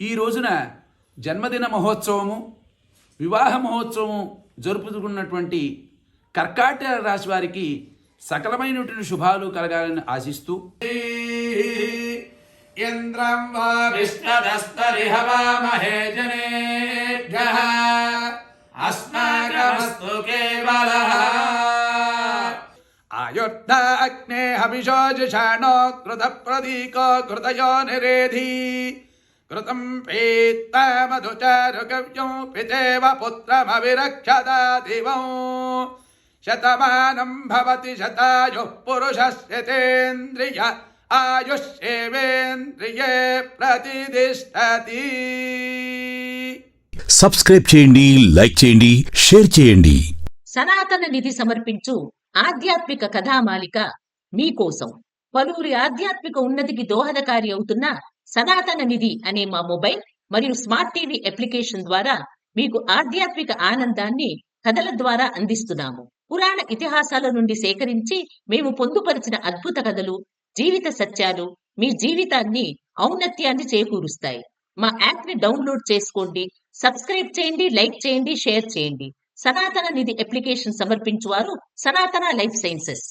ఈ రోజున జన్మదిన మహోత్సవము వివాహ మహోత్సవం జరుపుకున్నటువంటి కర్కాటక రాశి వారికి సకలమైనటువంటి శుభాలు కలగాలని ఆశిస్తూ ఇంద్రం వా విష్ణదస్తరిహ వామహే జనేభ్యః. అస్మాకమస్తు కేవలః. ఆయుర్ధ అగ్నే హవిషోజుషాణో కృత ప్రదీకో కృతయో నిరేధి. కృతం పీత్త మధుచారు గవ్యం పిచేవ పుత్రమవిరక్షత దివం శతమానం భవతి శతాయు పురుషస్యతేంద్రియ ఆయుష్యేవేంద్రియే ప్రతిష్టతి సబ్స్క్రైబ్ చేయండి లైక్ చేయండి షేర్ చేయండి. సనాతన నిధి సమర్పించు ఆధ్యాత్మిక కథామాలిక మీకోసం. పలువురి ఆధ్యాత్మిక ఉన్నతికి దోహదకారి అవుతున్న సనాతన నిధి అనే మా మొబైల్ మరియు స్మార్ట్ టీవీ అప్లికేషన్ ద్వారా మీకు ఆధ్యాత్మిక ఆనందాన్ని కథల ద్వారా అందిస్తున్నాము. పురాణ ఇతిహాసాల నుండి సేకరించి మేము పొందుపరిచిన అద్భుత కథలు జీవిత సత్యాలు మీ జీవితాన్ని ఔన్నత్యాన్ని చేకూరుస్తాయి. మా యాప్ని డౌన్లోడ్ చేసుకోండి సబ్స్క్రైబ్ చేయండి లైక్ చేయండి షేర్ చేయండి. సనాతన నిధి అప్లికేషన్ సమర్పించువారు సనాతన లైఫ్ సైన్సెస్.